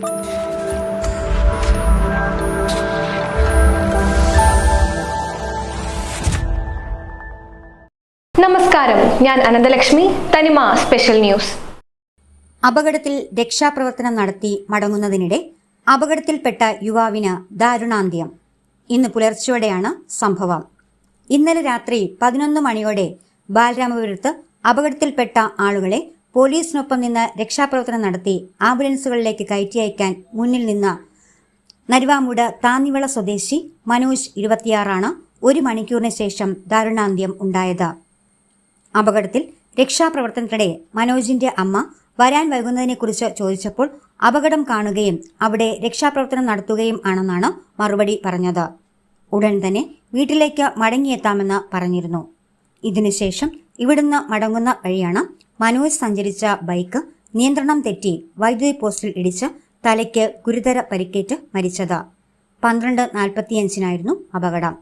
നമസ്കാരം. ഞാൻ അനന്തലക്ഷ്മി. തനിമ സ്പെഷ്യൽ ന്യൂസ്. അപകടത്തിൽ രക്ഷാപ്രവർത്തനം നടത്തി മടങ്ങുന്നതിനിടെ അപകടത്തിൽപ്പെട്ട യുവാവിന് ദാരുണാന്ത്യം. ഇന്ന് പുലർച്ചെയോടെയാണ് സംഭവം. ഇന്നലെ രാത്രി പതിനൊന്ന് മണിയോടെ ബാലരാമപുരത്ത് അപകടത്തിൽപ്പെട്ട ആളുകളെ പോലീസിനൊപ്പം നിന്ന് രക്ഷാപ്രവർത്തനം നടത്തി ആംബുലൻസുകളിലേക്ക് കയറ്റി അയക്കാൻ മുന്നിൽ നിന്ന നരുവാമൂട് താന്നിവിള സ്വദേശി മനോജ് ഇരുപത്തിയാറാണ്. ഒരു മണിക്കൂറിന് ശേഷം ദാരുണാന്ത്യം ഉണ്ടായത്. അപകടത്തിൽ രക്ഷാപ്രവർത്തനത്തിനിടെ മനോജിന്റെ അമ്മ വരാൻ വൈകുന്നതിനെക്കുറിച്ച് ചോദിച്ചപ്പോൾ അപകടം കാണുകയും അവിടെ രക്ഷാപ്രവർത്തനം നടത്തുകയും ആണെന്നാണ് മറുപടി പറഞ്ഞത്. ഉടൻ തന്നെ വീട്ടിലേക്ക് മടങ്ങിയെത്താമെന്ന് പറഞ്ഞിരുന്നു. ഇതിനുശേഷം ഇവിടുന്ന് മടങ്ങുന്ന വഴിയാണ് മനോജ് സഞ്ചരിച്ച ബൈക്ക് നിയന്ത്രണം തെറ്റി വൈദ്യുതി പോസ്റ്റിൽ ഇടിച്ച് തലയ്ക്ക് ഗുരുതര പരിക്കേറ്റ് മരിച്ചത്. പന്ത്രണ്ട് നാൽപ്പത്തിയഞ്ചിനായിരുന്നു അപകടം.